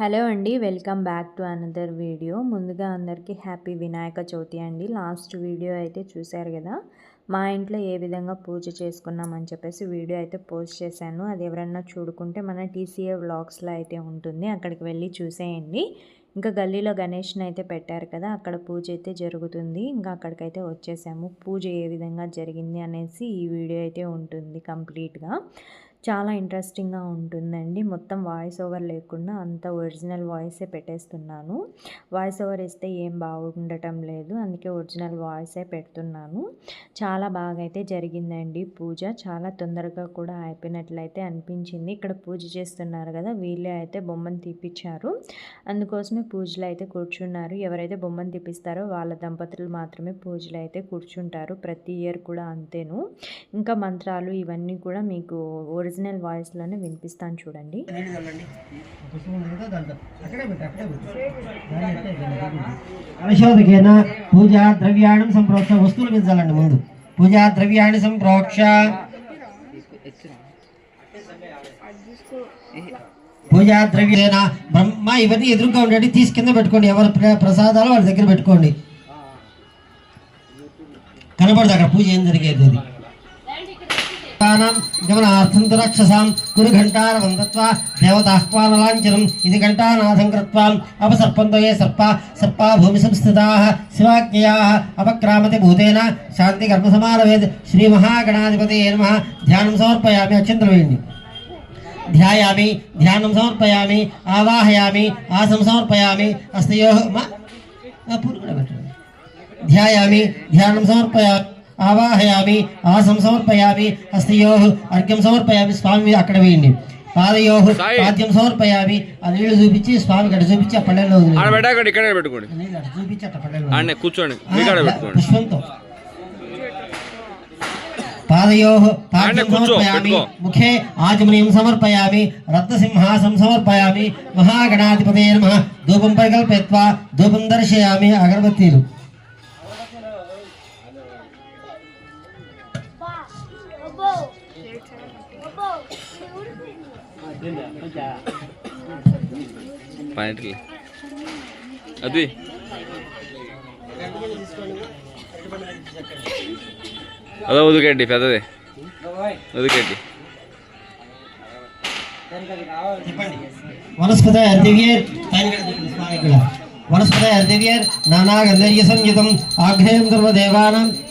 Hello అండి welcome back to another video. ముందుగా అందరికీ హ్యాపీ వినాయక చవితి అండి. లాస్ట్ వీడియో అయితే చూశారు కదా మా ఇంట్లో ఏ విధంగా పూజ చేసుకున్నామని చెప్పేసి వీడియో అయితే పోస్ట్ చేశాను. అది ఎవరన్నా చూడుకుంటే మన టీసీఏ వ్లాగ్స్లో అయితే ఉంటుంది అక్కడికి వెళ్ళి చూసేయండి. ఇంకా గల్లీలో గణేష్ని అయితే పెట్టారు కదా అక్కడ పూజ అయితే జరుగుతుంది. ఇంకా అక్కడికైతే వచ్చేసాము పూజ ఏ విధంగా జరిగింది అనేసి ఈ వీడియో అయితే ఉంటుంది కంప్లీట్గా. చాలా ఇంట్రెస్టింగ్గా ఉంటుందండి. మొత్తం వాయిస్ ఓవర్ లేకుండా అంత ఒరిజినల్ వాయిసే పెట్టేస్తున్నాను. వాయిస్ ఓవర్ ఇస్తే ఏం బాగుండటం లేదు. అందుకే ఒరిజినల్ వాయిసే పెడుతున్నాను. చాలా బాగా అయితే జరిగిందండి పూజ. చాలా తొందరగా కూడా అయిపోయినట్లయితే అనిపించింది. ఇక్కడ పూజ చేస్తున్నారు కదా వీళ్ళే అయితే బొమ్మను తీపిచ్చారు. అందుకోసమే పూజలు అయితే కూర్చున్నారు. ఎవరైతే బొమ్మను తీపిస్తారో వాళ్ళ దంపతులు మాత్రమే పూజలు అయితే కూర్చుంటారు. ప్రతి ఇయర్ కూడా అంతేను. ఇంకా మంత్రాలు ఇవన్నీ కూడా మీకు ఒరిజినల్ వాయిస్లోనే వినిపిస్తాను చూడండి. పూజా ద్రవ్యాణం సంప్రోక్ష వస్తువులు మీద చల్లండి ముందు. పూజా ద్రవ్యాణి సంప్రోక్ష. పూజా ద్రవ్యేన బ్రహ్మ ఇవన్నీ ఎదురుగా ఉండండి తీసి కింద పెట్టుకోండి. ఎవరి ప్ర- ప్రసాదాలు వాళ్ళ దగ్గర పెట్టుకోండి. కనబడదు అక్కడ పూజ ఏం జరిగేది అది? గమనార్థం రక్షసాం కురు ఘంటారవంతత్వా దేవతాహ్వానలాంఛనం ఇది ఘంటానాథం కృత్వాం అపసర్పంతయే సర్ప సర్పా భూమి సంస్థితా శివాజ్ఞయా అపక్రామతి భూతేన శాంతి కర్మ సమానవేద్ శ్రీ మహాగణాధిపతి నమ. ధ్యానం సమర్పయామి అక్షంతరం వేయండి ధ్యాయామి ధ్యానం సమర్పయామి ఆవాహయామి ఆసం సమర్పయామి అస్తయో ధ్యాయామి ధ్యానం సమర్పయామి ఆవాహయామి ఆసం సమర్పయామి హస్తయో అర్ఘ్యం సమర్పయామి స్వామి అక్కడ వేయండి. పాదయో పాద్యం సమర్పయామి ఆ నీళ్ళు చూపించి స్వామి గడ చూపించి ఆ పళ్ళెల్లో ఇక్కడే పెట్టుకోండి. చూపించి అట్ట పళ్ళెల్లో కూర్చోండి పుష్పంతో. పాదయో సమర్పయామి. ముఖే ఆచమనీయం సమర్పయామి రత్నసింహాసం సమర్పయామి మహాగణాధిపతే నమః. ధూపం పరికల్పయత్వా ధూపం దర్శయామి అగరబత్తీలు. పాయింట్లే అది అదో ఉదుకండి పెద్దది. ఉదుకండి వనస్పత దివ్యేర్ వనస్పత దివ్యేర్ నానాగంధర్య సంయుతం ఆగ్నేయం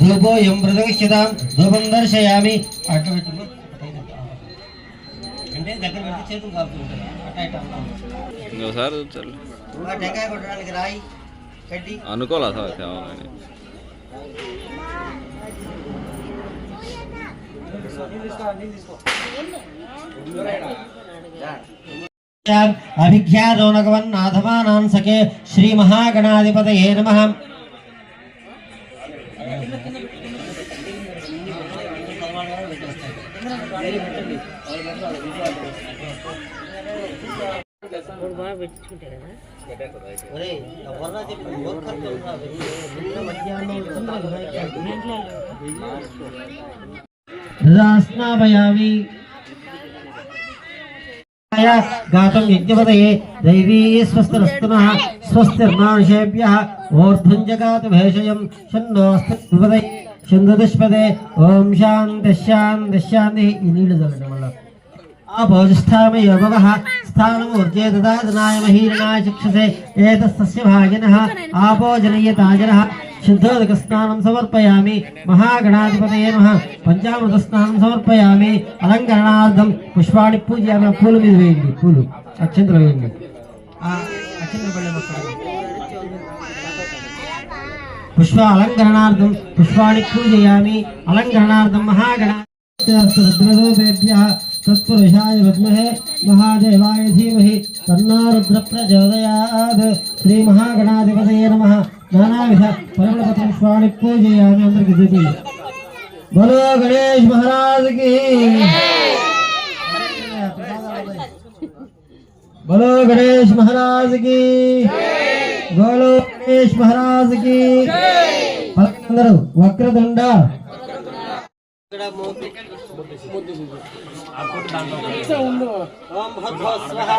ధూపో యం మృదగశ్యతాం ధూపం దర్శయామి అట్లా అంటే దగ్గర పెట్టి చేతులు కాపుతుంటాయి అట్లా ఇట్లా. ఇంకోసారి టెంకాయ కొట్టడానికి రాయి కడ్డి. అనుకోలే సార్ తేవాలని అభిఖ్యాదోనగవన్నాథమానాన్ సకే శ్రీ మహాగణాధిపతయే నమః. रसनापयामि गातं यज्ञपतये, दैवी स्वस्तरस्तुनः, स्वस्तिर्मानुषेभ्यः ऊर्ध्वञ्जगात भेषजं षण्णोऽस्तद्विपदे षण्दुष्पदे ॐ शान्तिः शान्तिः शान्तिः। शांति ఆపోజిష్టామి యోగవ స్థానం శుద్ధోదక స్నానం సమర్పయామి మహాగణాధిపతయే పంచామృత స్నానం సమర్పయామి అలంకరణార్థం పుష్పాన్ని పూజయామి పూలు మీద వేయండి. పూలు అక్షంతలు వేయండి. పుష్ప అలంకరణార్థం పూజయామి. అలంకరణార్థం మహాగణ तत्पुरुषाय विद्महे महादेवाय धीमहि तन्नो रुद्र प्रचोदयात् श्रीमहागणाधिपतये नमः नानाविध परिमलपत्रपुष्पाणि पूजयामि అందరికి చూపి बोलो गणेश महाराज की बोलो गणेश महाराज की बोलो गणेश महाराज की అందరూ వక్రతుండ ఓం భద్రో స్వహ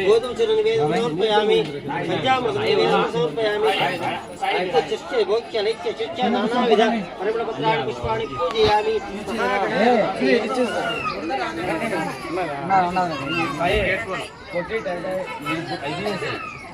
గోధుమ చిరు నివేదన సమర్పయామి పంచామృత నివేదన సమర్పయామి సాహిత్య చర్చ భోగ్య నైత్య చర్చ నానావిధ పరిమళ పత్రాన్ని పుష్పాన్ని పూజయామి కొట్టి ఐదు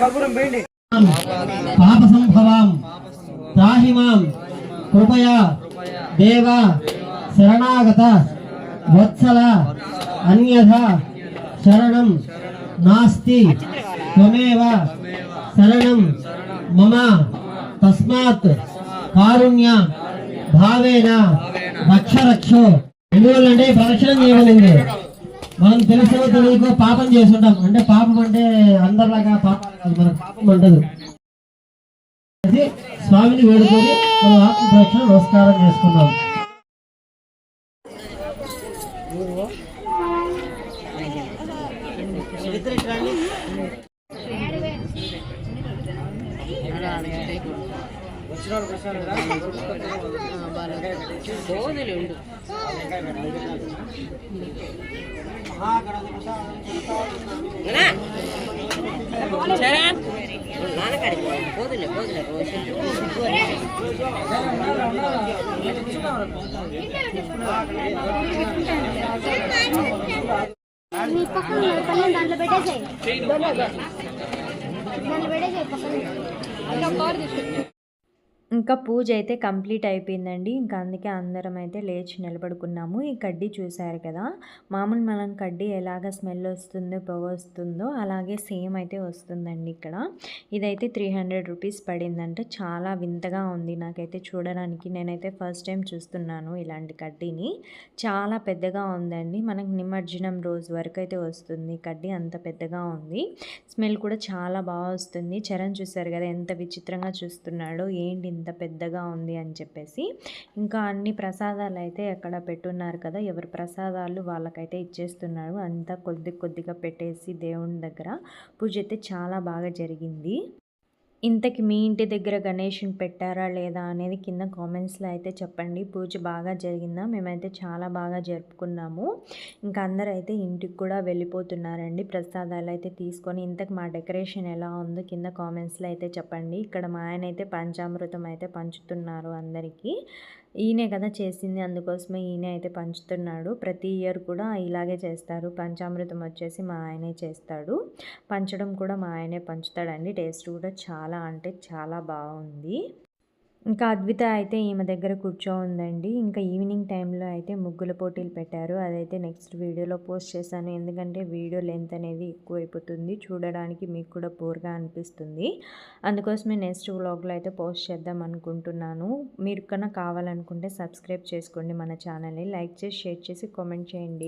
కర్పూరం వేయండి పాప సంభవాం. త్రాహిమాం కృపయా. దేవ. శరణాగత. వత్సల. అన్యథ. శరణం. నాస్తి. త్వమేవ. శరణం. మమ. తస్మాత్. కారుణ్య. భావేన. రక్ష రక్షో ఎందువల్లంటే ప్రదక్షిణం చేయమనింది మనం తెలుసో తెలియకో పాపం చేస్తుంటాం. అంటే పాపం అంటే అందరిలాగా పాపం కాదు పాపం ఉండదు స్వామిని వేడుకొని మనం ఆత్మ ప్రదక్షిణ నమస్కారం చేసుకున్నాం మీ పక్కన ఉన్న దాంట్లో పెట్టేసాయి. దాంట్లో పెట్టేసాయి పక్కన. ఇంకా ఇంకా పూజ అయితే కంప్లీట్ అయిపోయిందండి. ఇంకా అందుకే అందరం అయితే లేచి నిలబడుకున్నాము. ఈ కడ్డీ చూసారు కదా? మామూలు మనం కడ్డీ ఎలాగ స్మెల్ వస్తుందో పొగ వస్తుందో అలాగే సేమ్ అయితే వస్తుందండి ఇక్కడ. ఇదైతే త్రీ హండ్రెడ్ రూపీస్ పడిందంటే. చాలా వింతగా ఉంది నాకైతే చూడడానికి. నేనైతే ఫస్ట్ టైం చూస్తున్నాను ఇలాంటి కడ్డీని. చాలా పెద్దగా ఉందండి. మనకు నిమజ్జనం రోజు వరకు అయితే వస్తుంది. కడ్డీ అంత పెద్దగా ఉంది. స్మెల్ కూడా చాలా బాగా వస్తుంది. చరణ్ చూసారు కదా ఎంత విచిత్రంగా చూస్తున్నాడో ఏంటి ఇంత పెద్దగా ఉంది అని చెప్పేసి ఇంకా అన్ని ప్రసాదాలు అయితే అక్కడ పెట్టున్నారు కదా ఎవరి ప్రసాదాలు వాళ్ళకైతే ఇచ్చేస్తున్నారు. అంతా కొద్ది కొద్దిగా పెట్టేసి దేవుని దగ్గర పూజ అయితే చాలా బాగా జరిగింది. ఇంతకి మీ ఇంటి దగ్గర గణేష్ని పెట్టారా లేదా అనేది కింద కామెంట్స్లో అయితే చెప్పండి. పూజ బాగా జరిగిందా? మేమైతే చాలా బాగా జరుపుకున్నాము. ఇంకా అందరూ అయితే ఇంటికి కూడా వెళ్ళిపోతున్నారండి. ప్రసాదాలు అయితే తీసుకొని ఇంతకు మా డెకరేషన్ ఎలా ఉందో కింద కామెంట్స్లో అయితే చెప్పండి. ఇక్కడ మా ఆయన అయితే పంచామృతం అయితే పంచుతున్నారు అందరికీ. ఈయనే కదా చేసింది అందుకోసమే ఈయన అయితే పంచుతున్నాడు. ప్రతి ఇయర్ కూడా ఇలాగే చేస్తారు. పంచామృతం వచ్చేసి మా ఆయనే చేస్తాడు. పంచడం కూడా మా ఆయనే పంచుతాడండి. టేస్ట్ కూడా చాలా అంటే చాలా బాగుంది. ఇంకా అద్విత అయితే ఈమె దగ్గర కూర్చో ఉందండి ఇంకా ఈవినింగ్ టైంలో అయితే ముగ్గుల పోటీలు పెట్టారు. అదైతే నెక్స్ట్ వీడియోలో పోస్ట్ చేశాను. ఎందుకంటే వీడియో లెంత్ అనేది ఎక్కువైపోతుంది. చూడడానికి మీకు కూడా బోర్గా అనిపిస్తుంది. అందుకోసమే నెక్స్ట్ వ్లాగ్లో అయితే పోస్ట్ చేద్దాం అనుకుంటున్నాను. మీరు కన్నా కావాలనుకుంటే సబ్స్క్రైబ్ చేసుకోండి మన ఛానల్ని. లైక్ చేసి షేర్ చేసి కామెంట్ చేయండి.